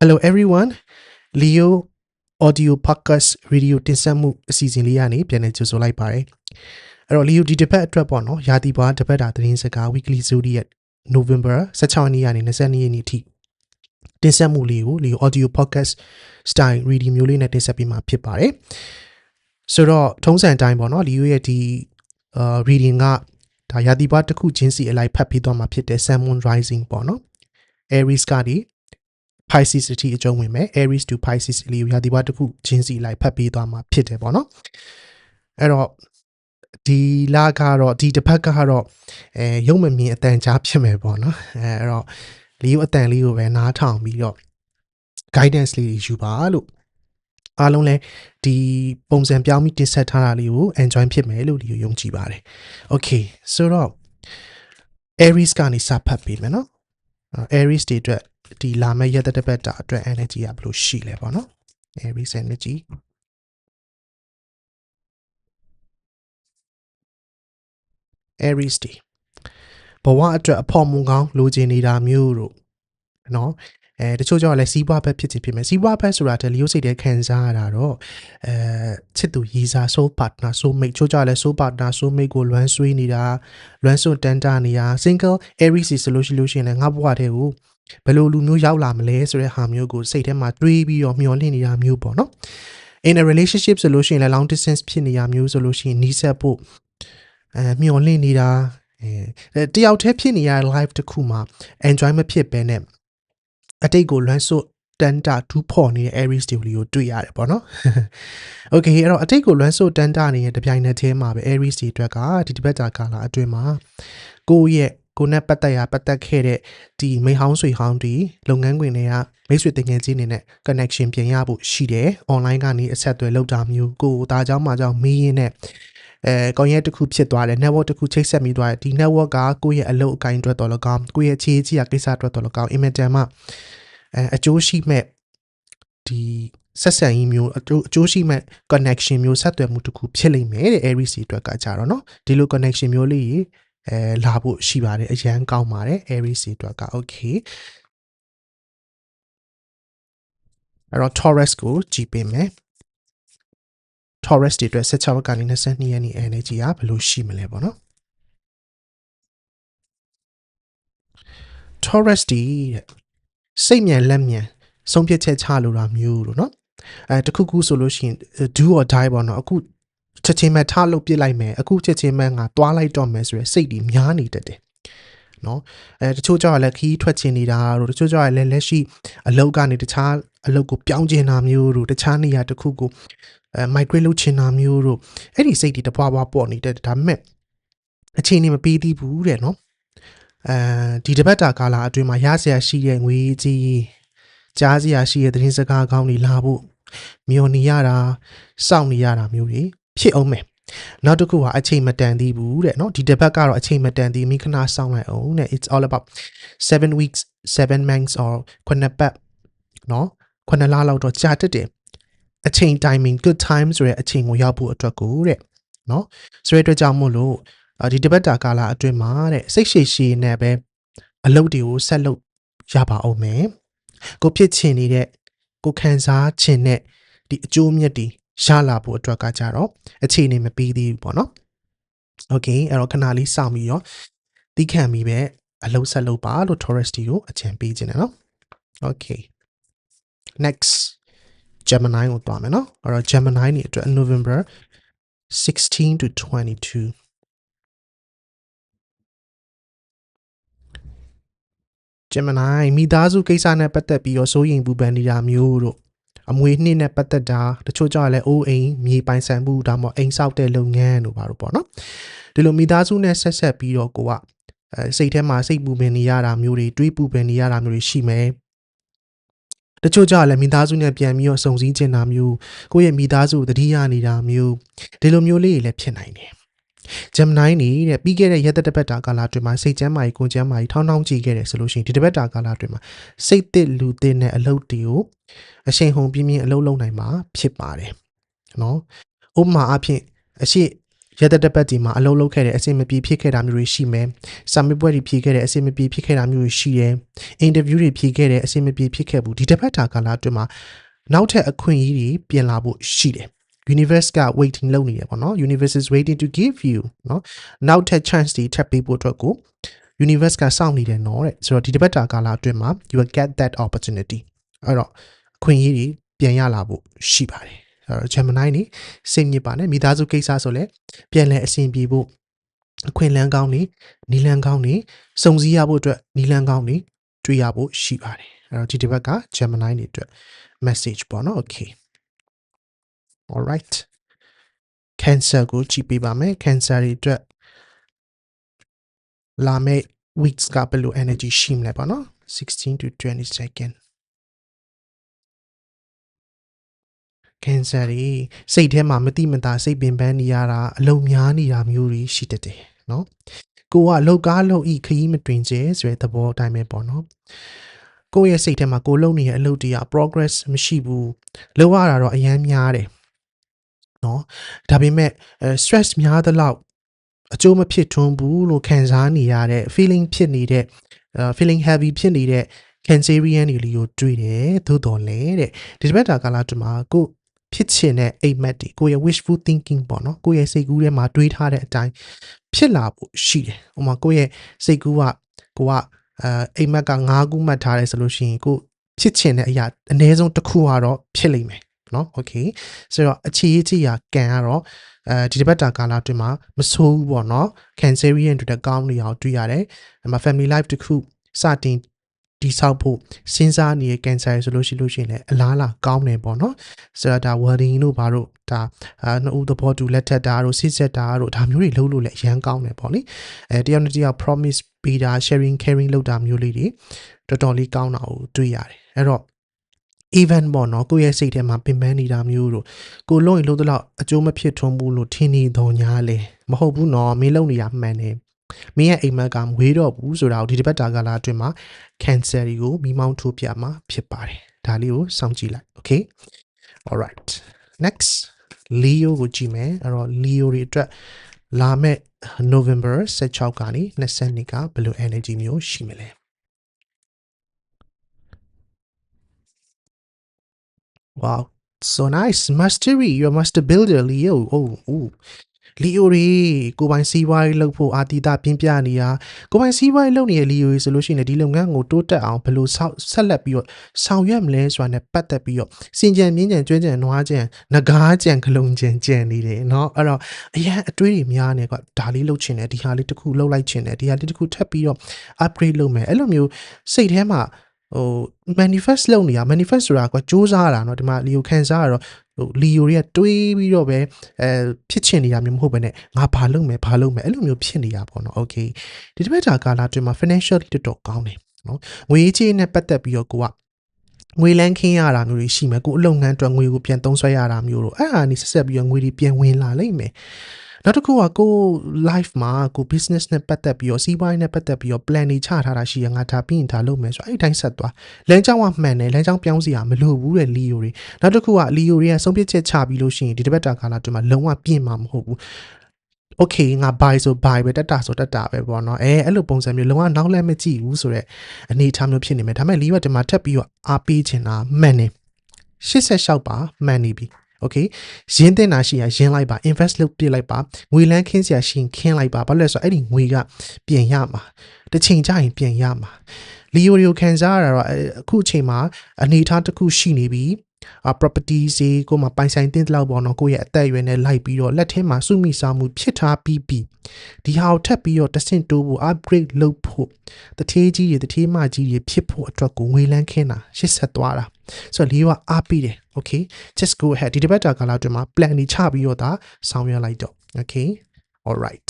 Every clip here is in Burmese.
Hello everyone Leo Audio Podcast Radio တင်ဆက်မှုအစီအစဉ်လေးကနေပြန်လည်ကြိုဆိုလိုက်ပါတယ်အဲ့တော့ Leo ဒီတစ်ပတ်အတွက်ပေါ့နော်ရာသီပွားတစ်ပတ်တာသတင်းစကား Weekly Zodiac November 16ရက်နေ့ကနေ22ရက်နေ့အထိတင်ဆက်မှုလေးကို Leo Audio Podcast Style Reading မျိုးလေးနဲ့တင်ဆက်ပေးမှာဖြစ်ပါတယ်ဆိုတော့ထုံးစံအတိုင်းပေါ့နော် Leo ရဲ့ဒီအာ reading ကဒါရာသီပွားတစ်ခုချင်းစီအလိုက်ဖတ်ပြီးတော့မှာဖြစ်တဲ့ Sun Moon Rising ပေါ့နော် Aries ကဒီ Pisces အထိအကျုံးဝင်မယ် Aries to Pisces လေးကိုရာသီဝတစ်ခုချင်းစီလိုက်ဖတ်ပေးသွားမှာဖြစ်တယ်ပေါ့နော်အဲ့တော့ဒီလကတော့ဒီတစ်ပတ်ကတော့အဲရုံမမြင်အတန်ကြားဖြစ်မယ်ပေါ့နော်အဲအဲ့တော့လီယိုအတန်လေးကိုပဲနားထောင်ပြီးတော့ guidance လေးယူပါလို့အားလုံးလည်းဒီပုံစံပြောင်းပြီးတင်ဆက်ထားတာလေးကို enjoy ဖြစ်မယ်လို့လီယိုယုံကြည်ပါတယ် okay ဆိုတော့ Aries ကနေစဖတ်ပေးမယ်နော် Aries တွေအတွက် ဒီလာမယ့်ရက်တစ်ပတ်တာအတွက် energy ကဘယ်လိုရှိလဲပေါ့နော် Aries energy Aries တွေဘဝအတွက်အဖို့မုံကောင်းလိုချင်နေတာမျိုးတို့နော်အဲတချို့ကြောင့်လည်းစီးပွားဘက်ဖြစ်ချင်ဖြစ်မယ်စီးပွားဘက်ဆိုတာတလျို့စိတ်တဲ့ခံစားရတာတော့အဲချစ်သူရည်စား soul partner soul mate ချို့ကြောင့်လည်း soul partner soul mate ကိုလွမ်းဆွေးနေတာလွမ်းစွန့်တန်းတာနေတာ single Aries ဆိုလို့ရှိလို့ရှိရင်လည်းငါဘဝတဲ့ကို ဘယ်လိုလူမျိုးရောက်လာမလဲဆိုတဲ့ဟာမျိုးကိုစိတ်ထဲမှာတွေးပြီးတော့မျှော်လင့်နေတာမျိုးပေါ့နော် in a relationship ဆိုလို့ရှိရင်လည်း long distance ဖြစ်နေရမျိုးဆိုလို့ရှိရင်နီးစပ်ဖို့အဲမျှော်လင့်နေတာအဲတယောက်တည်းဖြစ်နေရ live တစ်ခုမှာ enjoy မဖြစ်ဘဲနဲ့အတိတ်ကိုလွမ်းစွတ်တန်တာဒူးဖော်နေတဲ့ Aries တွေကိုတွေ့ရတယ်ပေါ့နော်။ Okay အဲ့တော့အတိတ်ကိုလွမ်းစွတ်တန်တာနေတဲ့တပြိုင်နက်တည်းမှာပဲ Aries တွေအတွက်ကဒီတစ်ပတ်ကြာကာလအတွင်းမှာကိုယ့်ရဲ့ ကိုနဲ့ပတ်သက်ရပတ်သက်ခဲ့တဲ့ဒီမိဟောင်းဆွေဟောင်းဒီလုပ်ငန်းခွင်တွေကမိတ်ဆွေတင်ငယ်ချင်းတွေနဲ့ connection ပြင်ရဖို့ရှိတယ် online ကနေအဆက်အသွယ်လုပ်တာမျိုးကိုဒါကြောင့်မှကြောင့်မီးရင်းနဲ့အဲကောင်းရက်တစ်ခုဖြစ်သွားတယ် network တစ်ခုချိတ်ဆက်မိသွားတယ်ဒီ network ကကိုယ့်ရဲ့အလုပ်အကိုင်းအတွက်တော်လကောင်းကိုယ့်ရဲ့ခြေကြီးရာကိစ္စအတွက်တော်လကောင်း immediate မှာအဲအကျိုးရှိမဲ့ဒီဆက်ဆံရေးမျိုးအကျိုးရှိမဲ့ connection မျိုးဆက်သွယ်မှုတစ်ခုဖြစ်လိမ့်မယ်တဲ့ Aries အတွက်ကကြတော့เนาะဒီလို connection မျိုးလေး အဲလာဖို့ရှိပါတယ်အရန်ကောင်းပါတယ် Aries တွေအတွက်က okay အဲ့တော့ Taurus ကိုကြည့်ပေးမယ် Taurus တွေအတွက်16ကနေ22ရက်နေ့ energy ကဘယ်လိုရှိမလဲပေါ့နော် Taurus တွေတဲ့စိတ်မြန်လက်မြန်ဆုံးဖြတ်ချက်ချလိုတာမျိုးလို့နော်အဲတခုခုဆိုလို့ရှိရင် do or die ပေါ့နော်အခု ချက်ချင်းပဲထားလို့ပြစ်လိုက်မယ်အခုချက်ချင်းပဲငါတွားလိုက်တော့မယ်ဆိုရယ်စိတ်တွေများနေတတ်တယ်နော်အဲတချို့ကြောင့်လည်းခီးထွက်ချင်နေတာတို့တချို့ကြောင့်လည်းလက်ရှိအလောက်ကနေတခြားအလောက်ကိုပြောင်းကျင်တာမျိုးတို့တခြားနေရာတစ်ခုကိုအဲ migrate လုပ်ချင်တာမျိုးတို့အဲ့ဒီစိတ်တွေတပွားပွားပေါ့နေတဲ့ဒါပေမဲ့အချိန်နေမပြီးသေးဘူးတဲ့နော်အဲဒီတပတ်တာကာလအတွင်းမှာရစရာရှိတဲ့ငွေကြီးကြားစရာရှိတဲ့သတင်းစကားကောင်းတွေလာဖို့မျောနေရတာစောင့်နေရတာမျိုးတွေ ဖြစ်အောင်မယ်နောက်တစ်ခုကအချိန်မတန်သေးဘူးတဲ့เนาะဒီတစ်ပတ်ကတော့အချိန်မတန်သေးမိခဏစောင့်လိုက်အောင်တဲ့ it's all about 7 weeks 7 months or ခုနှစ်ပတ်เนาะခုနှစ်လလောက်တော့ကြာတတ်တယ်အချိန် timing good time ဆိုတဲ့အချိန်ကိုရောက်ဖို့အတွက်ကိုတဲ့เนาะဆိုတဲ့အတွက်ကြောင့်မို့လို့ဒီတပတ်တာကာလအတွင်းမှာတဲ့စိတ်ရှည်ရှည်နဲ့ပဲအလုပ်တွေကိုဆက်လုပ်ရပါအောင်မယ်ကိုဖြစ်ချင်နေတဲ့ကိုခံစားချင်တဲ့ဒီအကျိုးမြတ်တွေ ရလာဖို့အတွက်ကကြတော့အခြေအနေမပြီးသေးဘူးပေါ့နော်။ Okay အဲ့တော့ခဏလေးစောင့်ပြီးတော့တီးခံပြီးပဲအလုံးဆက်လုပ်ပါလို့ Taurus တီကိုအကြံပေးခြင်းတယ်နော်။ Okay next Gemini ကိုတွားမယ်နော်။အဲ့တော့ Gemini နေအတွက် November 16 to 22 Gemini မိသားစုကိစ္စနဲ့ပတ်သက်ပြီးတော့စိုးရိမ်ပူပန်နေတာမျိုးတို့ အမွေနှစ်နဲ့ပတ်သက်တာတချို့ကြောင့်လည်းအိုးအိမ်မြေပိုင်ဆိုင်မှုဒါမှမဟုတ်အိမ်ဆောက်တဲ့လုပ်ငန်းတို့ဘာလို့ပေါ့နော်ဒီလိုမိသားစုနဲ့ဆက်ဆက်ပြီးတော့ကိုကအဲစိတ်ထဲမှာစိတ်ပူပင်နေရတာမျိုးတွေတွေးပူပင်နေရတာမျိုးတွေရှိမယ်တချို့ကြောင့်လည်းမိသားစုနဲ့ပြန်ပြီးတော့စုံစည်းချင်တာမျိုးကိုယ့်ရဲ့မိသားစုတတိယနေတာမျိုးဒီလိုမျိုးလေးတွေလည်းဖြစ်နိုင်တယ် ဂျမ်နိုင်းနေတဲ့ပြီးခဲ့တဲ့ရက်သက်တပတ်တာကာလအတွင်းမှာစိတ်ကျမ်းမာရေးကိုကျမ်းမာရေးထောင်းထောင်းကြည့်ခဲ့တယ်ဆိုလို့ရှိရင်ဒီတပတ်တာကာလအတွင်းမှာစိတ်တစ်လူတစ်နဲ့အလုပ်တွေကိုအရှိန်ဟုန်ပြင်းပြင်းအလုပ်လုပ်နိုင်မှာဖြစ်ပါတယ်နော်ဥပမာအဖြစ်အရှိရတဲ့တစ်ပတ်ဒီမှာအလုပ်လုပ်ခဲ့တဲ့အဆင်မပြေဖြစ်ခဲ့တာမျိုးတွေရှိမယ်စာမေးပွဲတွေဖြေခဲ့တဲ့အဆင်မပြေဖြစ်ခဲ့တာမျိုးတွေရှိတယ်အင်တာဗျူးတွေဖြေခဲ့တဲ့အဆင်မပြေဖြစ်ခဲ့ဘူးဒီတစ်ပတ်တာကာလအတွင်းမှာနောက်ထပ်အခွင့်အရေးတွေပြင်လာဖို့ရှိတယ် universe က waiting လုပ်နေရပေါ့နော် universe is waiting to give you နော်နောက်ထပ် chance တွေထပ်ပေးဖို့အတွက်ကို universe ကစောင့်နေတယ်နော်တဲ့ဆိုတော့ဒီတစ်ပတ်တာကာလအတွင်းမှာ you will get that opportunity အဲ့တော့အခွင့်အရေးတွေပြန်ရလာဖို့ရှိပါတယ်အဲ့တော့ Gemini နေစိတ်ညစ်ပါနဲ့မိသားစုကိစ္စဆိုလဲပြန်လဲအဆင်ပြေဖို့အခွင့်လန်းကောင်းနေနီလန်းကောင်းနေစုံစည်းရဖို့အတွက်နီလန်းကောင်းနေတွေ့ရဖို့ရှိပါတယ်အဲ့တော့ဒီတစ်ပတ်က Gemini နေအတွက် message ပေါ့နော် okay all right cancer ကိုကြည့်ပေးပါမယ် cancer တွေအတွက်လာမယ့် weeks ကဘယ်လို energy ရှိမလဲပေါ့နော်16 to 20 second cancer တွေစိတ်ထဲမှာမတိမတာစိတ်ပင်ပန်းနေရတာအလုံများနေတာမျိုးတွေရှိတတ်တယ်နော်ကိုကလောက်ကားလောက်ဤခရီးမတွင်ကျဲဆိုတဲ့သဘောအတိုင်းပဲပေါ့နော်ကိုယ့်ရဲ့စိတ်ထဲမှာကိုလုံနေတဲ့အလုပ်တွေက progress မရှိဘူးလောက်ရတာတော့အများများတယ် နော်ဒါပေမဲ့ stress များသလောက်အကျိုးမဖြစ်ထွန်းဘူးလို့ခံစားနေရတဲ့ feeling ဖြစ်နေတဲ့ feeling heavy ဖြစ်နေတဲ့ cancerian တွေလေးကိုတွေ့တယ်သို့တော်လဲတဲ့ဒီတစ်ပတ်တာကာလတမှာကိုဖြစ်ချင်တဲ့အိမ်မက်တွေကိုရဲ့ wishful thinking ပေါ့နော်ကိုရဲ့စိတ်ကူးထဲမှာတွေးထားတဲ့အတိုင်းဖြစ်လာဖို့ရှိတယ်။ဥပမာကိုရဲ့စိတ်ကူးကကိုကအဲအိမ်မက်က9ခုမှတ်ထားတယ်ဆိုလို့ရှိရင်ကိုဖြစ်ချင်တဲ့အရာအနည်းဆုံးတစ်ခုကတော့ဖြစ်လိမ့်မယ် နော်โอเคဆိုတော့အခြေအကြီးရာကန်ကတော့အဲဒီတစ်ပတ်တာကာလအတွင်းမှာမဆိုးဘူးပေါ့နော် cancerian တို့တဲ့ကောင်းနေအောင်တွေ့ရတယ်။အမ family life တစ်ခုစတင်တိဆောက်ဖို့စဉ်းစားနေတဲ့ cancer ဆိုလို့ရှိလို့ရှိရင်လည်းအလားလာကောင်းတယ်ပေါ့နော်ဆိုတော့ဒါ wedding တို့ဘာတို့ဒါအာနှစ်ဦးသဘောတူလက်ထက်တာတို့စစ်ဆက်တာတို့ဒါမျိုးတွေလုပ်လို့လည်းအရန်ကောင်းတယ်ပေါ့လေအဲတယောက်နဲ့တယောက် promise ပေးတာ sharing caring လုပ်တာမျိုးလေးတွေတော်တော်လေးကောင်းတာကိုတွေ့ရတယ်အဲ့တော့ even ပေါ့နော်ကိုယ့်ရဲ့စိတ်ထဲမှာပင်ပန်းနေတာမျိုးတို့ကိုလုံးရင်လို့တော့အကျိုးမဖြစ်ထွန်းဘူးလို့ထင်နေတော့ညာလေမဟုတ်ဘူးနော်မင်းလုံးနေတာမှန်တယ်မင်းရဲ့အိမ်မက်ကမဝေးတော့ဘူးဆိုတာကိုဒီတစ်ပတ်တာကာလအတွင်းမှာ cancer တွေကိုမိမောင်းထိုးပြမှာဖြစ်ပါတယ်ဒါလေးကိုစောင့်ကြည့်လိုက် okay all right next leo ကိုကြည့်မယ်အဲ့တော့ leo တွေအတွက်လာမယ့် november 16ကနေ20နှစ်ကဘယ်လို energy မျိုးရှိမလဲ Wow, so nice. Mastery, you're a master builder, Leo. Oh, oh. Leo တွေကိုပိုင်စီးပွားရေးလုပ်ဖို့အာတီတာပြင်းပြနေတာကိုပိုင်စီးပွားရေးလုပ်နေတဲ့ Leo ဆိုလို့ရှိရင်ဒီလုပ်ငန်းကိုတိုးတက်အောင်ဘယ်လိုဆောက်ဆက်လက်ပြီးတော့ဆောင်ရွက်မလဲဆိုတာနဲ့ပတ်သက်ပြီးတော့စင်ကြံမြင့်ကြံကျွမ်းကြံနွားကြံငကားကြံခလုံးကြံကြံနေတယ်เนาะအဲ့တော့အရင်အတွေးတွေများနေကွာဒါလေးလုပ်ချင်တယ်ဒီဟာလေးတစ်ခုလုပ်လိုက်ချင်တယ်ဒီဟာလေးတစ်ခုထပ်ပြီးတော့ upgrade လုပ်မယ်အဲ့လိုမျိုးစိတ်ထဲမှာ ဟို manifest လုပ်နေတာ manifest ဆိုတာကစူးစမ်းရတာเนาะဒီမှာ Leo ခံစားရတော့ဟို Leo တွေကတွေးပြီးတော့ပဲအဲဖြစ်ချင်နေတာမျိုးမဟုတ်ဘဲနဲ့ငါဘာလုပ်မယ်ဘာလုပ်မယ်အဲ့လိုမျိုးဖြစ်နေတာပေါ့เนาะ okay ဒီတစ်ပတ်တာကာလအတွင်းမှာ financial တော်တော်ကောင်းတယ်เนาะငွေကြေးနဲ့ပတ်သက်ပြီးတော့ကိုကငွေလန်းခင်းရတာမျိုးတွေရှိမယ်ကိုအလုပ်ငန်းအတွက်ငွေကိုပြန်သုံးစွဲရတာမျိုးတို့အဲ့ဟာနေဆက်ဆက်ပြီးတော့ငွေတွေပြန်ဝင်လာလိမ့်မယ် နောက်တစ်ခုကကို life မှာကို business နဲ့ပတ်သက်ပြီးတော့စီးပွားရေးနဲ့ပတ်သက်ပြီးတော့ plan တွေချထားတာရှိရငါဒါပြီးရင်ဒါလုပ်မယ်ဆိုအဲ့ဒီတိုင်းဆက်သွားလမ်းကြောင်းကမှန်တယ်လမ်းကြောင်းပြောင်းစီရမလို့ဘူးတဲ့လီယိုတွေနောက်တစ်ခုကလီယိုတွေကဆုံးဖြတ်ချက်ချပြီးလို့ရှိရင်ဒီတစ်ပတ်တာကာလအတွင်းမှာလုံးဝပြင်မှာမဟုတ်ဘူး okay ငါ buy ဆို buy ပဲတက်တာဆိုတက်တာပဲပေါ့နော်အဲအဲ့လိုပုံစံမျိုးလုံးဝနောက်လည်းမကြည့်ဘူးဆိုတော့အနေအထားမျိုးဖြစ်နေမယ်ဒါပေမဲ့လီဝတ်ဒီမှာထပ်ပြီးတော့အားပေးချင်တာမှန်နေ86ပါမှန်နေပြီ okay ရင်းတင်တာရှိရရင်းလိုက်ပါ invest လုပ်ပြလိုက်ပါငွေလန်းခင်းစရာရှိရင်ခင်းလိုက်ပါဘာလို့လဲဆိုတော့အဲ့ဒီငွေကပြင်ရမှာတစ်ချိန်ကျရင်ပြင်ရမှာလီယိုရီကိုခံစားရတာတော့အခုအချိန်မှာအနေအထားတစ်ခုရှိနေပြီ အာ properties တွေကိုမှပိုင်ဆိုင်တင်တဲ့လောက်ပေါ့နော်ကိုယ့်ရဲ့အသက်အရွယ်နဲ့လိုက်ပြီးတော့လက်ထဲမှာစုမိစားမှုဖြစ်ထားပြီးပြီဒီဟာကိုထပ်ပြီးတော့တဆင့်တိုးဖို့ upgrade လုပ်ဖို့တထေးကြီးတွေတထေးမကြီးတွေဖြစ်ဖို့အတွက်ကိုငွေလန်းခင်းတာရှစ်ဆက်သွားတာဆိုတော့လေးကအားပေးတယ် okay just go ahead ဒီတစ်ပတ်တာကာလအတွင်းမှာ plan တွေချပြီးတော့ဒါဆောင်ရွက်လိုက်တော့ okay all right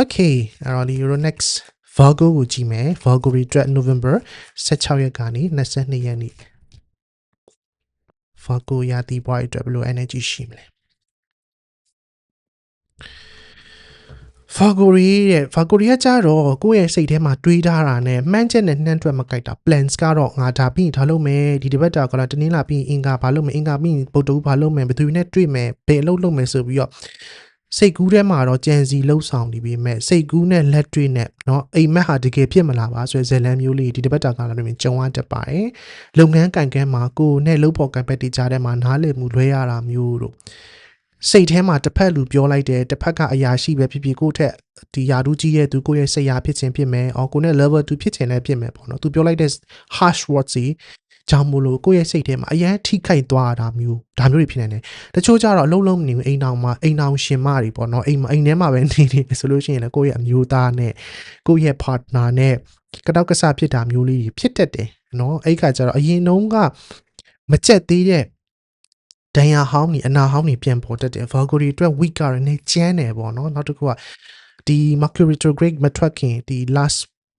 okay အဲ့တော့ဒီ Euro next Virgo ကိုကြည့်မယ် Virgo တွေအတွက် November 16ရက်ကနေ22ရက်နေ့ Virgo ရာသီပွားအတွက်ဘယ်လို energy ရှိမလဲ Fagori တဲ့ Fagori ကကြတော့ကိုယ့်ရဲ့စိတ်ထဲမှာတွေးထားတာနဲ့မှန်းချက်နဲ့နှမ်းတွက်မကြိုက်တာ plans ကတော့ငါဒါပြီးရင်ဒါလုပ်မယ်ဒီတစ်ပတ်တာကလာတနင်္လာပြီးရင်အင်္ဂါဘာလုပ်မယ်အင်္ဂါပြီးရင်ဗုဒ္ဓဦးဘာလုပ်မယ်ဘယ်သူတွေနဲ့တွေ့မယ်ဘယ်အလုပ်လုပ်မယ်ဆိုပြီးတော့ စိတ်ကူးထဲမှာတော့ကြံစီလှုပ်ဆောင်နေပြီမဲ့စိတ်ကူးနဲ့လက်တွေ့နဲ့เนาะအိမ်မက်ဟာတကယ်ဖြစ်မလာပါဆိုရယ်ဇလန်မျိုးလေးဒီတစ်ပတ်တာကလာနေကြုံရတတ်ပါတယ်လုပ်ငန်းကံကန်းမှာကိုယ်နဲ့လုပ်ဖို့ကံပတ်တီကြားထဲမှာနားလည်မှုလွဲရတာမျိုးတို့ စိတ်ထဲမှာတစ်ဖက်လူပြောလိုက်တယ်တစ်ဖက်ကအရာရှိပဲဖြစ်ဖြစ်ကိုယ့်ထက်ဒီယာဒူးကြီးရဲ့သူကိုယ့်ရဲ့စိတ်ရာဖြစ်ခြင်းဖြစ်မယ်အော်ကိုယ်နဲ့ level 2ဖြစ်ခြင်းလည်းဖြစ်မယ်ပေါ့နော်သူပြောလိုက်တဲ့ harsh words ကြီး ကြောင့်မို့လို့ကိုယ့်ရဲ့စိတ်ထဲမှာအရန်ထိခိုက်သွားတာမျိုးဒါမျိုးတွေဖြစ်နေတယ်တချို့ကြတော့အလုံးလုံးမနေဘူးအိမ်တောင်မှာအိမ်တောင်ရှင်မတွေပေါ့နော်အိမ်အိမ်ထဲမှာပဲနေနေဆိုလို့ရှိရင်လည်းကိုယ့်ရဲ့အမျိုးသားနဲ့ကိုယ့်ရဲ့ partner နဲ့ကတောက်ကဆဖြစ်တာမျိုးလေးတွေဖြစ်တတ်တယ်နော်အဲ့ခါကျတော့အရင်တုန်းကမကြက်သေးတဲ့ဒဏ်ရာဟောင်းနေအနာဟောင်းနေပြန်ပေါ်တတ်တယ် Valkyrie အတွက် weak ကရနေကျန်းတယ်ပေါ့နော်နောက်တစ်ခုကဒီ Mercury retrograde မထွက်ခင်ဒီ last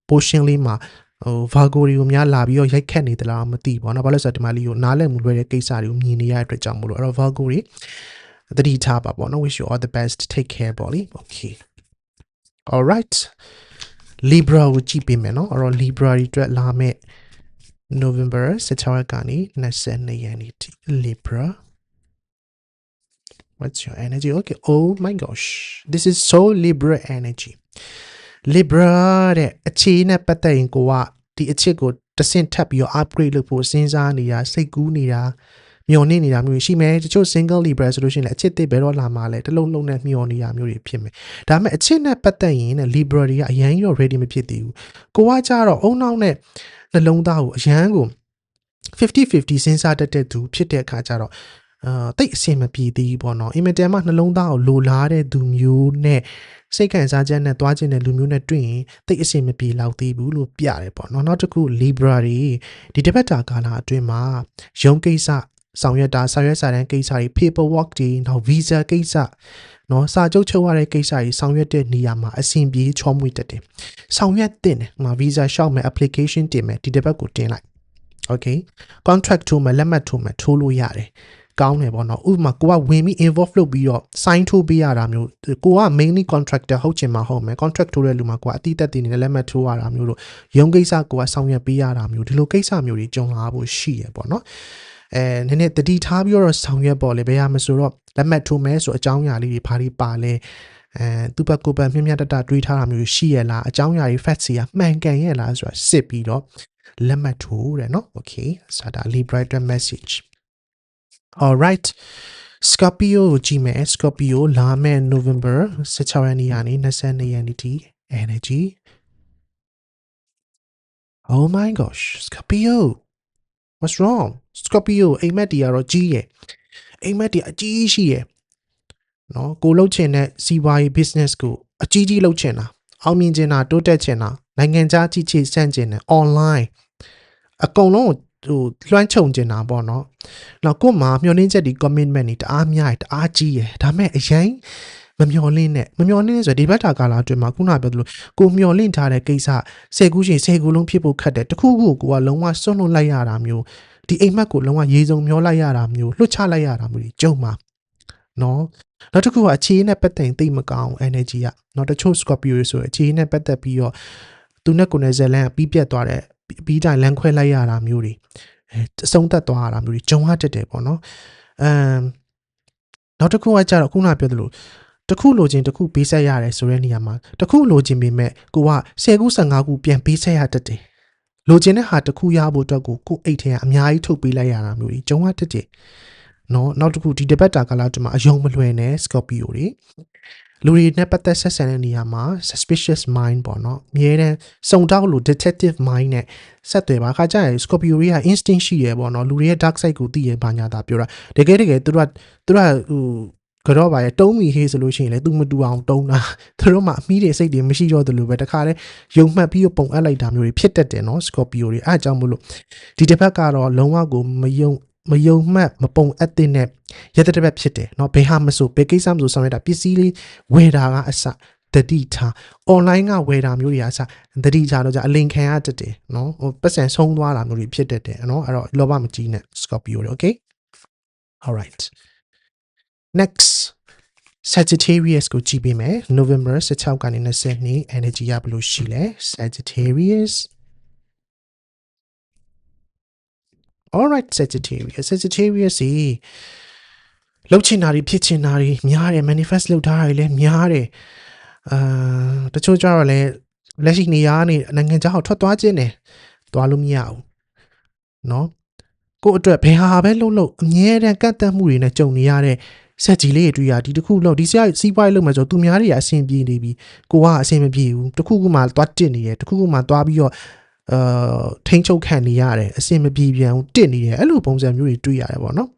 portion လေးမှာ ဟို Valkyrie ကိုများလာပြီးတော့ရိုက်ခတ်နေသလားမသိဘူးပေါ့နော်ဘာလို့လဲဆိုတော့ဒီမှာလေးကိုနားလည်မှုလွယ်တဲ့ကိစ္စတွေကိုမြင်နေရတဲ့အတွက်ကြောင့်မို့လို့အဲ့တော့ Valkyrie သတိထားပါပေါ့နော် wish you all the best take care ပေါ့လေ okay all right Libra ကိုကြည့်ပေးမယ်နော်အဲ့တော့ Libra တွေအတွက်လာမယ့် November 16ရက်ကနေ22ရက်နေ့ထိ Libra What's your energy? Okay. Oh my gosh. This is so Libra energy. Libra တဲ့အခြေနဲ့ပတ်သက်ရင်ကိုကဒီအချက်ကိုတစ်ဆင့်ထပ်ပြီးတော့ upgrade လုပ်ဖို့စဉ်းစားနေတာစိတ်ကူးနေတာမျောနေနေတာမျိုးရှိမယ်တချို့ single libra ဆိုလို့ရှိရင်လည်းအချစ်တစ်ဘယ်တော့လာမှလဲတလုံးလုံးနဲ့မျောနေတာမျိုးတွေဖြစ်မယ်ဒါပေမဲ့အချစ်နဲ့ပတ်သက်ရင်လည်း libra တွေကအရန်ကြီးတော့ ready မဖြစ်သေးဘူးကိုကကြတော့အုံနောက်နဲ့နှလုံးသားကိုအရန်ကို50 50စဉ်းစားတတ်တဲ့သူဖြစ်တဲ့အခါကျတော့ အာတိတ်အဆင်မပြေသေးဘူးပေါ့နော်အင်မတန်မှနှလုံးသားကိုလိုလားတဲ့သူမျိုးနဲ့စိတ်ခံစားချက်နဲ့သွားခြင်းတဲ့လူမျိုးနဲ့တွေ့ရင်တိတ်အဆင်မပြေလောက်သေးဘူးလို့ပြတယ်ပေါ့နော်နောက်တစ်ခု Libra တွေဒီတစ်ပတ်တာကာလအတွင်းမှာရုံးကိစ္စဆောင်ရွက်တာစာရွက်စာတမ်းကိစ္စတွေ paperwork တွေနောက် visa ကိစ္စနော်စာချုပ်ချုပ်ရတဲ့ကိစ္စတွေဆောင်ရွက်တဲ့နေရာမှာအဆင်ပြေချောမွေ့တတ်တယ်ဆောင်ရွက်တဲ့မှာ visa ရှောက်မယ် application တင်မယ်ဒီတစ်ပတ်ကိုတင်လိုက် okay contract ထိုးမယ်လက်မှတ်ထိုးမယ်ထိုးလို့ရတယ် ကောင်းတယ်ပေါ့နော်ဥပမာကိုကဝင်ပြီး involve လုပ်ပြီးတော့ sign ထိုးပေးရတာမျိုးကိုက mainly contractor ဟုတ်ချင်မှာဟုတ်မယ် contract ထိုးတဲ့လူမှာကိုကအတိအသက်တင်နေတဲ့လက်မှတ်ထိုးရတာမျိုးတို့ရုံးကိစ္စကိုကဆောင်ရွက်ပေးရတာမျိုးဒီလိုကိစ္စမျိုးတွေကြုံလာဖို့ရှိရပေါ့နော်အဲနည်းနည်းတတိထားပြီးတော့ဆောင်ရွက်ပေါ့လေဘယ်ရမဆိုတော့လက်မှတ်ထိုးမယ်ဆိုအကြောင်းအရာလေးတွေဘာတွေပါလဲအဲသူ့ဘက်ကိုယ်ဘက်မြင့်မြတ်တတတွေးထားတာမျိုးရှိရလားအကြောင်းအရာတွေ fact စီကမှန်ကန်ရလားဆိုတာစစ်ပြီးတော့လက်မှတ်ထိုးတယ်နော် okay ဆာဒါ liberator message alright Scorpio ကိုကြည့်မယ် Scorpio လာမယ့် November 16ရက်နေ့ကနေ22ရက်နေ့ထိ energy Oh my gosh Scorpio What's wrong Scorpio အိမ်မက်တီကတော့ကြီးရယ်အိမ်မက်တီအကြီးရှိရယ်နော်ကိုလှုပ်ချင်တဲ့စီးပွားရေး business ကိုအကြီးကြီးလှုပ်ချင်တာအောင်မြင်ချင်တာတိုးတက်ချင်တာနိုင်ငံခြားကြီးချေဆန့်ချင်တယ် online အကုန်လုံးကို ဟိုလွှမ်းခြုံကျင်တာပေါ့နော်။နောက်ကို့မှာမျောလင်းချက်ဒီ commitment တွေတအားများတယ်တအားကြီးရယ်။ဒါမဲ့အရင်မမျောလင်းနဲ့မမျောလင်းဆိုဒီဘက်တာကာလာအတွင်းမှာခုနပြောသလိုကိုမျောလင့်ထားတဲ့ကိစ္စဆယ်ခုရှင်ဆယ်ခုလုံးဖြစ်ဖို့ခက်တယ်တခုခုကိုကလုံးဝစွန့်လွတ်လိုက်ရတာမျိုးဒီအိမ်မက်ကိုလုံးဝရေစုံမျောလိုက်ရတာမျိုးလွှတ်ချလိုက်ရတာမျိုးကြုံမှာနော်နောက်တစ်ခုကအခြေအနေနဲ့ပတ်သက်ရင်သိမကောင်း energy ကနောက်တချို့ Scorpio တွေဆိုအခြေအနေနဲ့ပတ်သက်ပြီးတော့သူနဲ့ကိုယ်နဲ့ဇလန်ပြီးပြတ်သွားတဲ့ ပြီးတိုင်းလမ်းခွဲလိုက်ရတာမျိုးတွေအဲအဆုံးသက်သွားရတာမျိုးတွေကြုံရတတ်တယ်ပေါ့နော်အမ်နောက်တစ်ခုကကြတော့ခုနပြောသလိုတခုလိုချင်တခုပေးဆက်ရတယ်ဆိုတဲ့နေရာမှာတခုလိုချင်ပေမဲ့ကိုက10ခု15ခုပြန်ပေးဆက်ရတတ်တယ်လိုချင်တဲ့ဟာတခုရဖို့အတွက်ကိုကိုအိတ်ထဲကအများကြီးထုတ်ပေးလိုက်ရတာမျိုးတွေကြုံရတတ်တယ်နော်နောက်တစ်ခုဒီတပတ်တာကလာတမှာအယုံမလွယ်နဲ့ Scorpio တွေ လူတွေနဲ့ပတ်သက်ဆက်ဆံတဲ့နေရာမှာ suspicious mind ပေါ့နော်အမြဲတမ်းစုံတောက်လို့ detective mind နဲ့ဆက်သွယ်ပါခါကြရင် Scorpio တွေက instinct ရှိရပေါ့နော်လူတွေရဲ့ dark side ကိုသိရဘာညာတာပြောတာတကယ်တကယ်သူတို့ကသူတို့ကဟိုကတော့ပါရဲ့တုံးမီဟေးဆိုလို့ရှိရင်လေ तू မတူအောင်တုံးတာသူတို့မှအမီးတွေစိတ်တွေမရှိတော့သလိုပဲတခါလဲယုံမှတ်ပြီးတော့ပုံအပ်လိုက်တာမျိုးတွေဖြစ်တတ်တယ်နော် Scorpio တွေအားကြောင့်မလို့ဒီတစ်ဖက်ကတော့လုံးဝကိုမယုံ မယုံမှတ်မပုံအပ်တဲ့နဲ့ရတဲ့တစ်ဖက်ဖြစ်တယ်เนาะဘယ်ဟာမဆိုဘယ်ကိစ္စမဆိုဆောင်ရတာပစ္စည်းလေးဝယ်တာကအစတတိထား online ကဝယ်တာမျိုးတွေအစတတိထားတော့じゃအလင်ခံရတတ်တယ်เนาะဟိုပတ်စံဆုံးသွားတာမျိုးတွေဖြစ်တတ်တယ်เนาะအဲ့တော့လောဘမကြီးနဲ့ Scorpio တွေ okay all right next Sagittarius ကိုကြည့်ပေးမယ် November 16ကနေ22 energy ရဘယ်လိုရှိလဲ Sagittarius Alright Sagittarius Sagittarius စီလှုပ်ချင်တာတွေဖြစ်ချင်တာတွေများတယ် manifest လုပ်ထားတာတွေလည်းများတယ်အာတချို့ကြတော့လည်းလက်ရှိနေရာကနေနိုင်ငံခြားကိုထွက်သွားခြင်းတယ်သွားလို့မရဘူးเนาะကိုယ့်အတွက်ဘယ်ဟာပဲလှုပ်လှုပ်အမြဲတမ်းကတ်တက်မှုတွေနဲ့ကြုံနေရတဲ့ဆက်ကြီးလေးတွေတွေ့ရဒီတစ်ခုလောက်ဒီစရစီးပွားရေးလုပ်မယ်ဆိုတော့သူများတွေကအဆင်ပြေနေပြီကိုကအဆင်မပြေဘူးတစ်ခုခုမှသွားတစ်နေတယ်တစ်ခုခုမှသွားပြီးတော့ အာထိန်းချုပ်ခံနေရတယ်အဆင်မပြေပြန်ဘူးတစ်နေတယ်အဲ့လိုပုံစံမျိုးတွေတွေ့ရတယ်ပေါ့နော်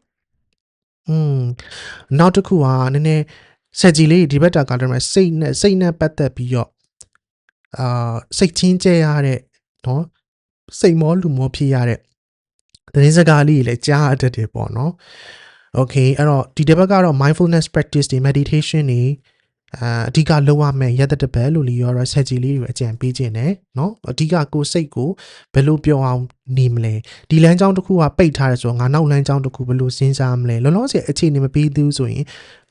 อืมနောက်တစ်ခုကနည်းနည်းဆက်ကြီးလေးဒီဘက်တာကလည်းမဲ့စိတ်နဲ့စိတ်နဲ့ပတ်သက်ပြီးတော့အာစိတ်ချင်းကျဲရတဲ့နော်စိတ်မောလူမောဖြစ်ရတဲ့သတင်းစကားလေးတွေလည်းကြားရတတ်တယ်ပေါ့နော် Okay အဲ့တော့ဒီတစ်ဘက်ကတော့ mindfulness practice တွေ meditation တွေ အာအဓိကလုပ်ရမယ်ရက်တဲ့တစ်ပတ်လို့လီရောရဆက်ကြီးလေးတွေအကြံပေးခြင်းနဲ့เนาะအဓိကကိုယ်စိတ်ကိုဘယ်လိုပြောအောင်နေမလဲဒီလမ်းကြောင်းတစ်ခုကပိတ်ထားတယ်ဆိုတော့ငါနောက်လမ်းကြောင်းတစ်ခုဘယ်လိုစဉ်းစားမလဲလောလောဆယ်အခြေအနေမပေးသေးဘူးဆိုရင်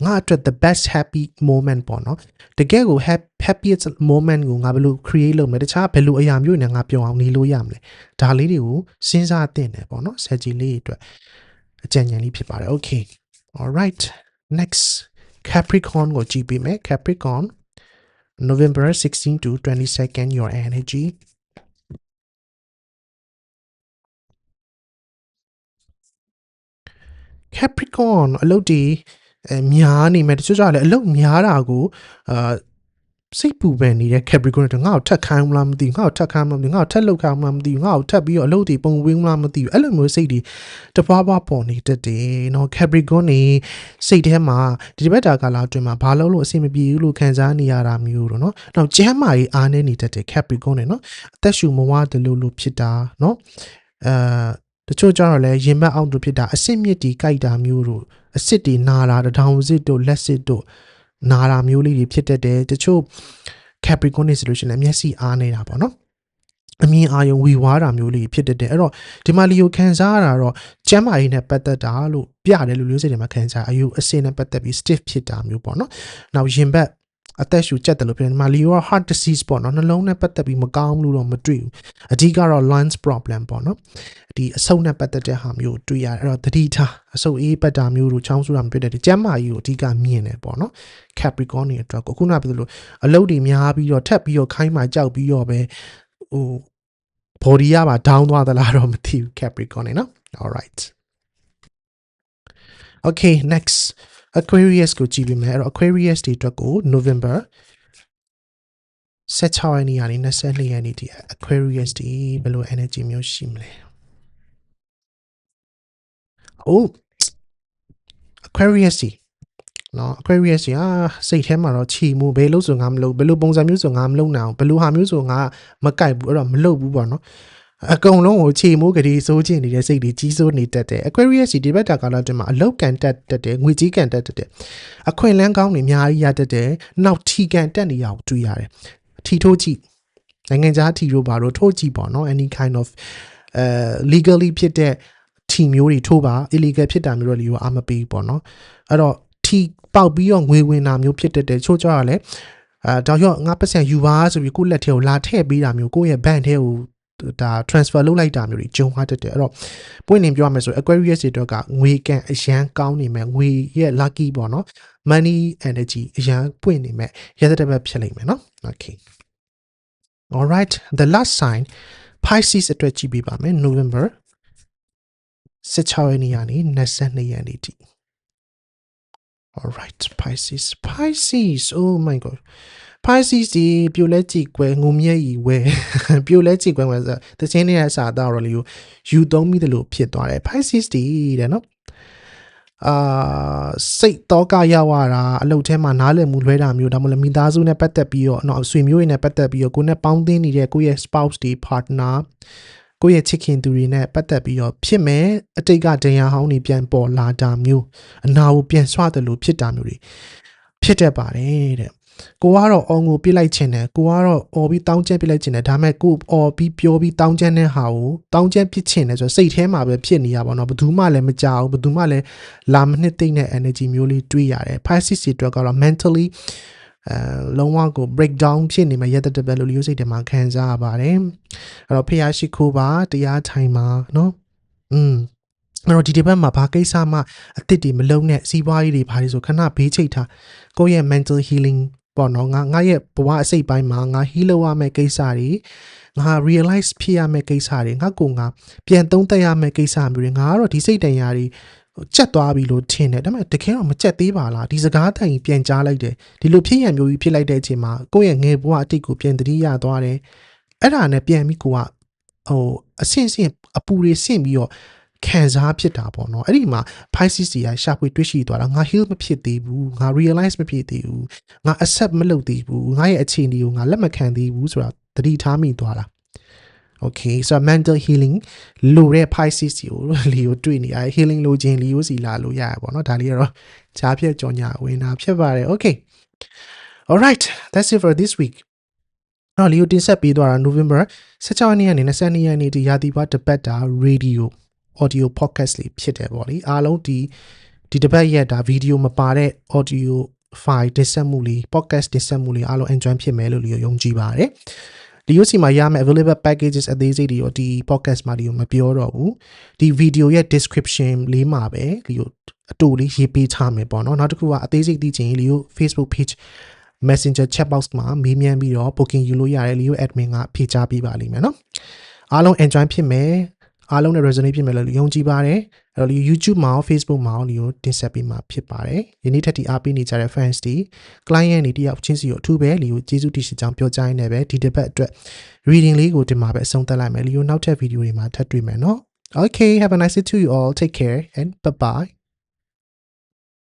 ငါအတွက် the best happy moment ပေါ့နော်တကယ်ကို happiest moment ကိုငါဘယ်လို create လုပ်မလဲတခြားဘယ်လိုအရာမျိုးနဲ့ငါပြောအောင်နေလို့ရမလဲဒါလေးတွေကိုစဉ်းစားသင့်တယ်ပေါ့နော်ဆက်ကြီးလေးတွေအတွက်အကြံဉာဏ်လေးဖြစ်ပါတယ် okay all right next Capricorn ကိုကြည့်ပေးမယ် Capricorn November 16 to 22nd your energy Capricorn အလုပ်ဒီအများနေမယ်တချို့ကြလည်းအလုပ်များတာကိုအာ စိတ်ပူပန်နေတဲ့ Capricorn တွေငါ့ကိုထက်ခိုင်းမလားမသိဘူးငါ့ကိုထက်ခိုင်းမလားမသိဘူးငါ့ကိုထက်လောက်ခိုင်းမလားမသိဘူးငါ့ကိုထက်ပြီးတော့အလုပ်တွေပုံဝင်းမလားမသိဘူးအဲ့လိုမျိုးစိတ်တွေတပွားပွားပေါ်နေတတ်တယ်နော် Capricorn နေစိတ်ထဲမှာဒီဘက်တာကာလအတွင်းမှာဘာလို့လို့အဆင်မပြေဘူးလို့ခံစားနေရတာမျိုးတော့နော်နောက်ကျမ်းမာရေးအားနေနေတတ်တယ် Capricorn နေနော်အသက်ရှူမဝတယ်လို့လို့ဖြစ်တာနော်အာတချို့ကြတော့လဲရင်ဘတ်အောက်တို့ဖြစ်တာအစစ်မြစ်တီကြိုက်တာမျိုးတို့အစစ်တီနာတာတထောင်စစ်တို့လက်စစ်တို့ နာတာမျိုးလေးတွေဖြစ်တတ်တယ်တချို့ Capricorn နေဆိုလို့ရှိရင်လည်းမျက်စိအားနေတာပေါ့နော်အမြင်အာရုံဝီဝါးတာမျိုးလေးဖြစ်တတ်တယ်အဲ့တော့ဒီမှာလီယိုခံစားရတာတော့ကျမ်းမာရေးနဲ့ပတ်သက်တာလို့ပြတယ်လို့လို့စိတ်ထဲမှာခံစားအယူအစင်နဲ့ပတ်သက်ပြီး stiff ဖြစ်တာမျိုးပေါ့နော်နောက်ရင်ဘတ် အသက်ရှူကျက်တယ်လို့ပြောတယ်ဒီမှာလီယိုက heart disease ပေါ့နော်နှလုံးနဲ့ပတ်သက်ပြီးမကောင်းဘူးလို့တော့မတွေ့ဘူးအဓိကတော့ lungs problem ပေါ့နော်ဒီအဆုတ်နဲ့ပတ်သက်တဲ့ဟာမျိုးတွေ့ရတယ်အဲ့တော့သတိထားအဆုတ်အေးပတ်တာမျိုးတို့ချောင်းဆူတာမဖြစ်တဲ့ဒီကျမ်းမာရေးကိုအဓိကမြင်တယ်ပေါ့နော် Capricorn တွေအတွက်ကိုခုနကပြောလို့အလုပ်တွေများပြီးတော့ထပ်ပြီးတော့ခိုင်းမှကြောက်ပြီးတော့ပဲဟို body ကပါ down သွားသလားတော့မသိဘူး Capricorn နေနော် all right okay next Aquarius ကိုကြည့်ပြီးမယ်အဲ့တော့ Aquarius တွေအတွက်ကို November 16ရက်နေ့ကနေ22ရက်နေ့ဒီ Aquarius တွေဘယ်လို energy မျိုးရှိမလဲ။ Oh Aquarius တွေနော် Aquarius တွေအာစိတ်ထဲမှာတော့ချီမှုဘယ်လို့ဆိုငါမလုပ်ဘယ်လိုပုံစံမျိုးဆိုငါမလုပ်နိုင်အောင်ဘယ်လိုဟာမျိုးဆိုငါမကြိုက်ဘူးအဲ့တော့မလုပ်ဘူးပေါ့နော် အကုန်လုံးကိုခြေမိုးကလေးစိုးကျင်နေတဲ့စိတ်တွေကြီးစိုးနေတတ်တယ် Aquarius ဒီဘက်တာကာလအတွင်းမှာအလောက်ကန်တက်တတ်တယ်ငွေကြီးကန်တက်တတ်တယ်အခွင့်လန်းကောင်းတွေအများကြီးရတတ်တယ်နောက်ထီကန်တက်နေရအောင်တွေ့ရတယ်ထီထိုးကြည့်နိုင်ငံခြားထီတို့ဘာလို့ထိုးကြည့်ပေါ့နော် any kind of အဲ legally ဖြစ်တဲ့ထီမျိုးတွေထိုးပါ illegal ဖြစ်တာမျိုးတော့လီကိုအာမပေးပေါ့နော်အဲ့တော့ထီပေါက်ပြီးတော့ငွေဝင်တာမျိုးဖြစ်တတ်တယ်ချို့ကြရလဲအဲတော့ရောငါပတ်စံယူပါဆိုပြီးကိုယ့်လက်ထဲကိုလာထည့်ပေးတာမျိုးကိုယ့်ရဲ့ bank ထဲကို ဒါ transfer လုပ်လိုက်တာမျိုးတွေဂျုံသွားတတ်တယ်အဲ့တော့ပွင့်နေပြောရမယ်ဆို Aquarius တွေတော့ကငွေကန်အရန်ကောင်းနေမယ်ငွေရဲ့ lucky ပေါ့နော် money energy အရန်ပွင့်နေမယ်ရတဲ့ဘက်ဖြစ်လိမ့်မယ်နော် okay all right the last sign Pisces အတွက်ကြည့်ပေးပါမယ် November 16ရက်နေ့ကနေ22ရက်နေ့ထိ all right Pisces Pisces oh my god Pisces ဒီပြိုလဲကြည်ကွယ်ငုံမြက်ဤဝဲပြိုလဲကြည်ကွယ်မှာဆိုတခြင်းနဲ့အစာတော့လေကိုယူသုံးမိတယ်လို့ဖြစ်သွားတယ် Pisces ဒီတဲ့နော်အာစိတ်တော့ကရောက်ရတာအလုပ်ထဲမှာနားလည်မှုလွဲတာမျိုးဒါမှမဟုတ်မိသားစုနဲ့ပတ်သက်ပြီးတော့နော်ဆွေမျိုးတွေနဲ့ပတ်သက်ပြီးတော့ကိုယ်နဲ့ပေါင်းသင်းနေတဲ့ကိုယ့်ရဲ့ spouse တွေ partner ကိုယ့်ရဲ့ချစ်ခင်သူတွေနဲ့ပတ်သက်ပြီးတော့ဖြစ်မယ်အတိတ်ကတရားဟောင်းတွေပြန်ပေါ်လာတာမျိုးအနာကိုပြန်ဆွတယ်လို့ဖြစ်တာမျိုးတွေဖြစ်တတ်ပါတယ်တဲ့ ကိုကတော့အော်ငိုပြစ်လိုက်ချင်တယ်ကိုကတော့အော်ပြီးတောင်းကျက်ပြစ်လိုက်ချင်တယ်ဒါပေမဲ့ကိုအော်ပြီးပြောပြီးတောင်းကျက်တဲ့ဟာကိုတောင်းကျက်ပြစ်ချင်တယ်ဆိုတော့စိတ်ထဲမှာပဲဖြစ်နေရပါတော့ဘယ်သူမှလည်းမကြောက်ဘူးဘယ်သူမှလည်းလာမနှစ်သိမ့်တဲ့ energy မျိုးလေးတွေးရတယ်5 6အတွက်ကတော့ mentally အဲလုံးဝကို break down ဖြစ်နေမှရက်တတပဲလို့လေးစိတ်ထဲမှာခံစားရပါတယ်အဲ့တော့ဖះရှိခိုးပါတရားထိုင်ပါเนาะอืมအဲ့တော့ဒီတစ်ပတ်မှာဘာကိစ္စမှအစ်စ်တွေမလုံးနဲ့စီးပွားရေးတွေဘာတွေဆိုခဏဘေးချိတ်ထားကိုယ့်ရဲ့ mental healing ပေါ့နော်ငါငါရဲ့ဘဝအစိတ်ပိုင်းမှာငါ heal လုပ်ရမယ့်ကိစ္စတွေငါ realize ဖြစ်ရမယ့်ကိစ္စတွေငါကိုငါပြန်သုံးသပ်ရမယ့်ကိစ္စမျိုးတွေငါကတော့ဒီစိတ်တန်ရာတွေကြက်သွားပြီလို့ထင်တယ်ဒါပေမဲ့တကယ်တော့မကြက်သေးပါလားဒီစကားတိုင်ပြန်ကြားလိုက်တယ်ဒီလိုဖြစ်ရမျိုးကြီးဖြစ်လိုက်တဲ့အချိန်မှာကိုယ့်ရဲ့ငယ်ဘဝအတိတ်ကိုပြန်သတိရသွားတယ်အဲ့ဒါနဲ့ပြန်ပြီးကိုကဟိုအဆင့်ဆင့်အပူတွေဆင့်ပြီးတော့ ခံစားဖြစ်တာပေါ့နော်အဲ့ဒီမှာ Pisces ကြီးရှာဖွေတွေ့ရှိသွားတာငါ heal မဖြစ်သေးဘူးငါ realize မဖြစ်သေးဘူးငါ accept မလုပ်သေးဘူးငါရဲ့အခြေအနေကိုငါလက်မခံသေးဘူးဆိုတာသတိထားမိသွားတာ okay so mental healing လိုတဲ့ Pisces ကြီးကိုလီကိုတွေ့နေရ healing လိုခြင်းလီကိုစီလာလို့ရရပေါ့နော်ဒါလေးကတော့ဈာဖြတ်ကြော်ညာဝင်တာဖြစ်ပါတယ် okay all right that's it for this week နော်လီကိုတင်ဆက်ပေးသွားတာ November 16ရက်နေ့ကနေ22ရက်နေ့ဒီရာသီပွားတပတ်တာ radio audio podcast လေးဖြစ်တယ်ပေါ့လေအားလုံးဒီဒီတစ်ပတ်ရက်ဒါ video မပါတဲ့ audio file တင်ဆက်မှုလေး podcast တင်ဆက်မှုလေးအားလုံး enjoy ဖြစ်မယ်လို့လီကိုယုံကြည်ပါတယ်ဒီ UC မှာရမယ့် available packages အသေးစိတ်တွေရောဒီ podcast မှာဒီကိုမပြောတော့ဘူးဒီ video ရဲ့ description လေးမှာပဲဒီကိုအတူလေးရေးပေးထားမယ်ပေါ့နော်နောက်တစ်ခုကအသေးစိတ်သိချင်ရင်ဒီကို Facebook page Messenger chat box မှာမေးမြန်းပြီးတော့ booking ယူလို့ရတယ်လီယို admin ကဖြေချပေးပါလိမ့်မယ်နော်အားလုံး enjoy ဖြစ်မယ် အားလုံးနဲ့ resonate ဖြစ်မယ်လို့ယုံကြည်ပါတယ်အဲ့တော့ YouTube မှာရော Facebook မှာရောလီကိုတင်ဆက်ပေးမှာဖြစ်ပါတယ်ယနေ့ထက်ဒီအားပေးနေကြတဲ့ fans တွေ client တွေတယောက်ချင်းစီကိုအထူးပဲလီကိုကျေးဇူးတင်ရှိကြောင်းပြောကြားရင်းနဲ့ပဲဒီတစ်ပတ်အတွက် reading လေးကိုတင်မှာပဲအဆုံးသတ်လိုက်မယ်လီကိုနောက်ထပ် video တွေမှာထပ်တွေ့မယ်နော် Okay have a nice day to you all take care and bye bye